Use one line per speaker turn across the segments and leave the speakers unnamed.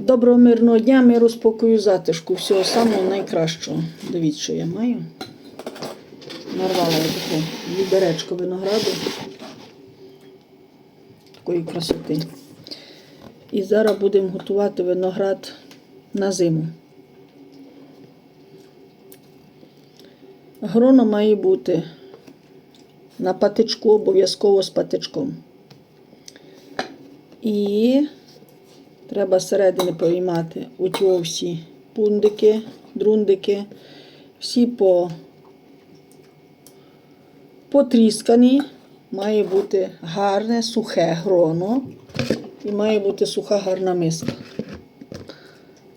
Доброго мирного дня, миру, спокою, затишку. Всього самого найкращого. Дивіться, що я маю. Нарвала я таку відеречко винограду. Такої красоти. І зараз будемо готувати виноград на зиму. Гроно має бути на патичку, обов'язково з патичком. І треба зсередини поймати оті всі пундики, друндики, всі по потріскані. Має бути гарне, сухе гроно і має бути суха гарна миска.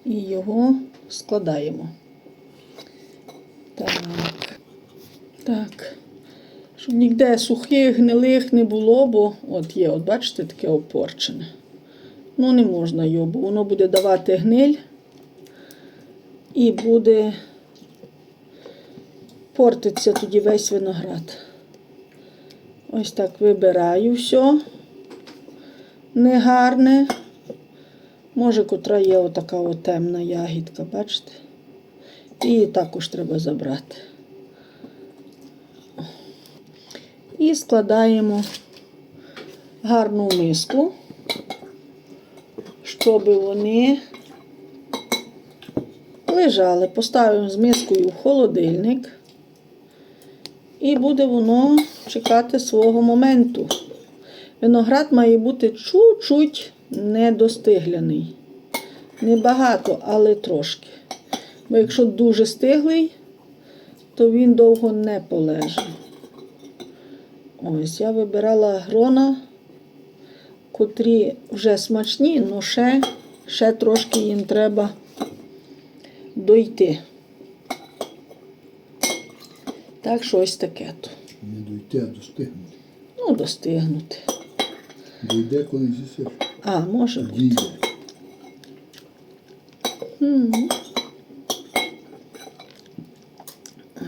І його складаємо. Так. Так. Щоб ніде сухих, гнилих не було, бо от є, от бачите, таке опорчене. Ну, не можна його, бо воно буде давати гниль і буде портиться тоді весь виноград. Ось так вибираю все негарне. Може, котра є отака от темна ягідка, бачите? І також треба забрати. І складаємо гарну миску, щоб вони лежали. Поставимо з мискою в холодильник. І буде воно чекати свого моменту. Виноград має бути чуть-чуть недостигляний. Небагато, але трошки. Бо якщо дуже стиглий, то він довго не полежить. Ось, я вибирала грона, котрі вже смачні, але ще, ще трошки їм треба дойти. Так що ось таке то.
Не дойти, а достигнути.
Ну, достигнути.
Дойде, коли з'їсиш.
А, може бути.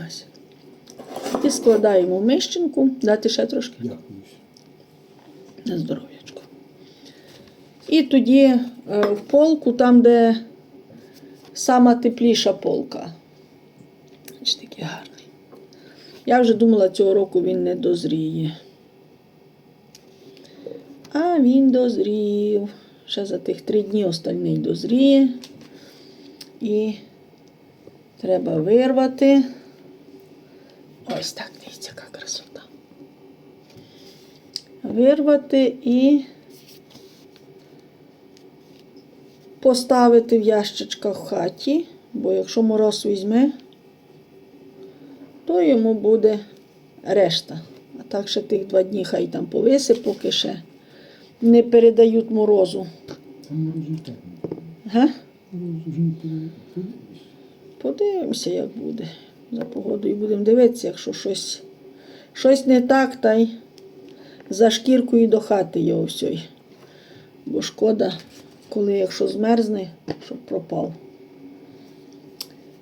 Ось. І складаємо в мищенку, дати ще трошки
Дякую.
на здоров'ячко. І тоді е, в полку, там, де сама тепліша полка. Ось такий гарний. Я вже думала, цього року він не дозріє. А він дозрів. Ще за тих три дні остальний дозріє. І треба вирвати. Ось так, дивіться, яка красота. Вирвати і поставити в ящичках в хаті, бо якщо мороз візьме, то йому буде решта. А так ще тих два дні хай там повиси, поки ще не передають морозу. Га? Подивимося, як буде. За погодою будемо дивитися, якщо щось, щось не так, та й за шкіркою до хати його всьої. Бо шкода, коли якщо змерзне, щоб пропав.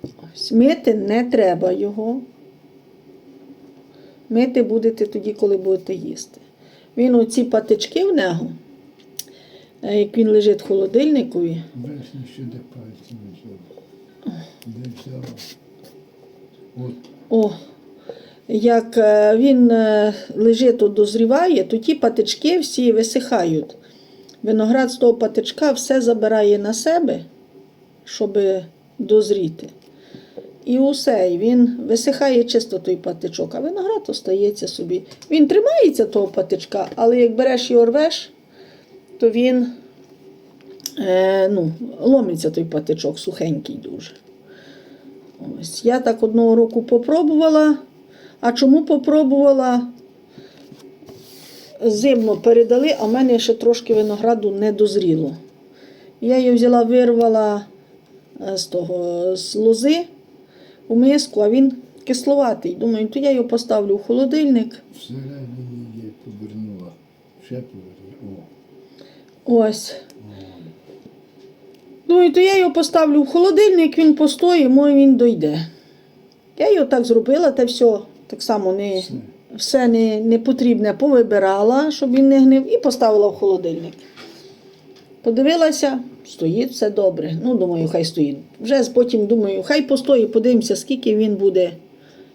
Ось. Мити не треба його. Мити будете тоді, коли будете їсти. Він оці патички в нього, е, як він лежить в холодильникові,
Вересня ще де пальці не. Де взяла. От,
О, як е, він е, лежить, то дозріває, то ті патички всі висихають. Виноград з того патичка все забирає на себе, щоб дозріти. І усе, і він висихає чисто той патичок, а виноград остається собі. Він тримається того патичка, але як береш і рвеш, то він е, ну, ломиться той патичок, сухенький дуже. Ось, я так одного року попробувала. А чому попробувала? Зимно передали, а в мене ще трошки винограду не дозріло. Я її взяла, вирвала е, з того з лози у миску, а він кисловатий. Думаю, то я його поставлю в холодильник.
всередині є, повернула. Ще повернула.
Ось. Думаю, то я його поставлю в холодильник, він постоїть, може він дойде. Я його так зробила, та все так само не,
Все.
не, не потрібне повибирала, щоб він не гнив, і поставила в холодильник. Подивилася, стоїть все добре. Ну, думаю, хай стоїть. Вже потім думаю, хай постоїть, подивимося, скільки він буде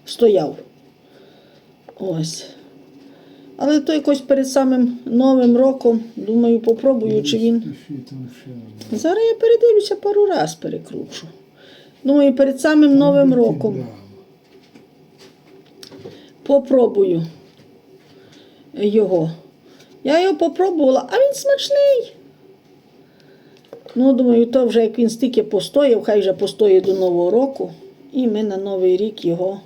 стояв. Ось. Але то якось перед самим Новим роком, думаю, попробую, чи він. Зараз я передивлюся пару раз перекручу. Думаю, перед самим Новим роком попробую його. Я його попробувала, а він смачний. Ну, думаю, то вже як він стільки постояв, хай вже постоїть до Нового року, і ми на Новий рік його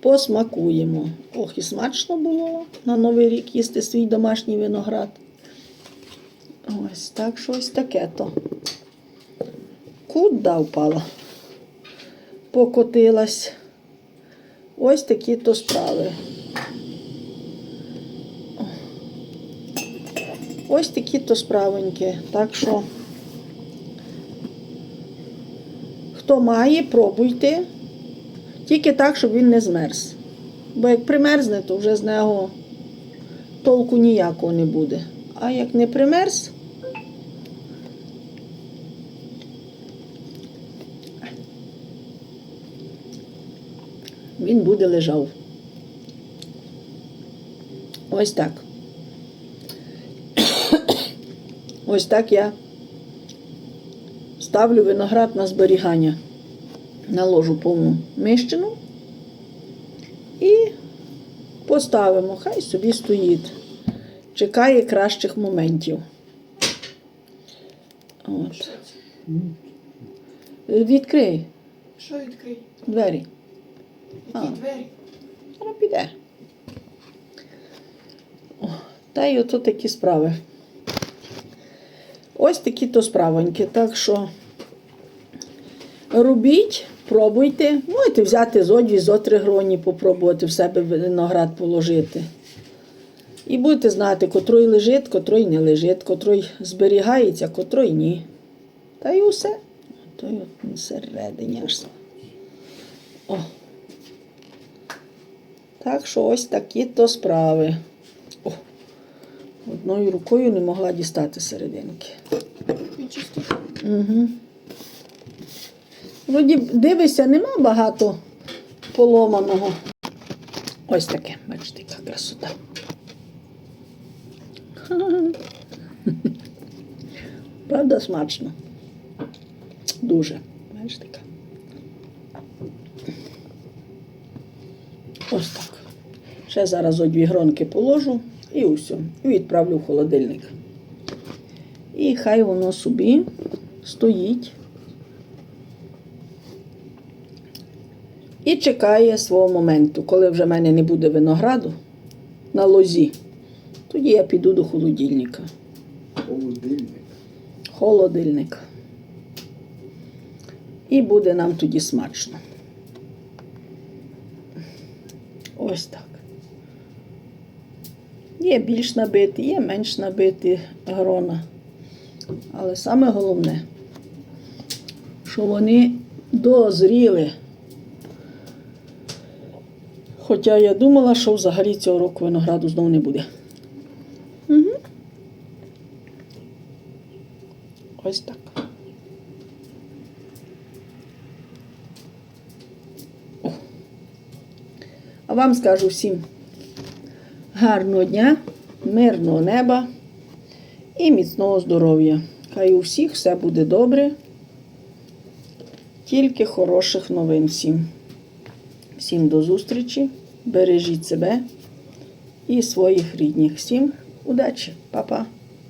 посмакуємо. Ох, і смачно було на Новий рік їсти свій домашній виноград. Ось так щось таке то. Куда впала? Покотилась. Ось такі то справи. Ось такі то справоньки. Так що, хто має, пробуйте. Тільки так, щоб він не змерз. Бо як примерзне, то вже з нього толку ніякого не буде. А як не примерз, він буде лежав. Ось так. Ось так я ставлю виноград на зберігання. Наложу повну мищину і поставимо, хай собі стоїть. Чекає кращих моментів. От. Відкрий
Що відкрий?
двері. А.
двері?
Вона піде. О, та й ото такі справи. Ось такі то справоньки. Так що робіть, пробуйте. Можете взяти зо дві, зо три гроні, попробувати в себе виноград положити. І будете знати, котрий лежить, котрий не лежить, котрий зберігається, котрий ні. Та й усе. То й от всередині аж. О. Так що ось такі то справи. О, одною рукою не могла дістати серединки. Угу. Вроді дивишся, нема багато поломаного. Ось таке, бачите, яка красота. Правда, смачно. Дуже. Бачите. Ось так. Ще зараз о дві гронки положу і усе. І відправлю в холодильник. І хай воно собі стоїть і чекає свого моменту. Коли вже в мене не буде винограду на лозі, тоді я піду до холодильника.
Холодильник.
Холодильник. І буде нам тоді смачно. Ось так. Є більш набиті, є менш набиті грона. Але саме головне, що вони дозріли. Хоча я думала, що взагалі цього року винограду знову не буде. Угу. Ось так. О. А вам скажу всім гарного дня, мирного неба і міцного здоров'я. Хай у всіх все буде добре. Тільки хороших новин всім. Всім до зустрічі. Бережіть себе і своїх рідних. Всім удачі, Па-па.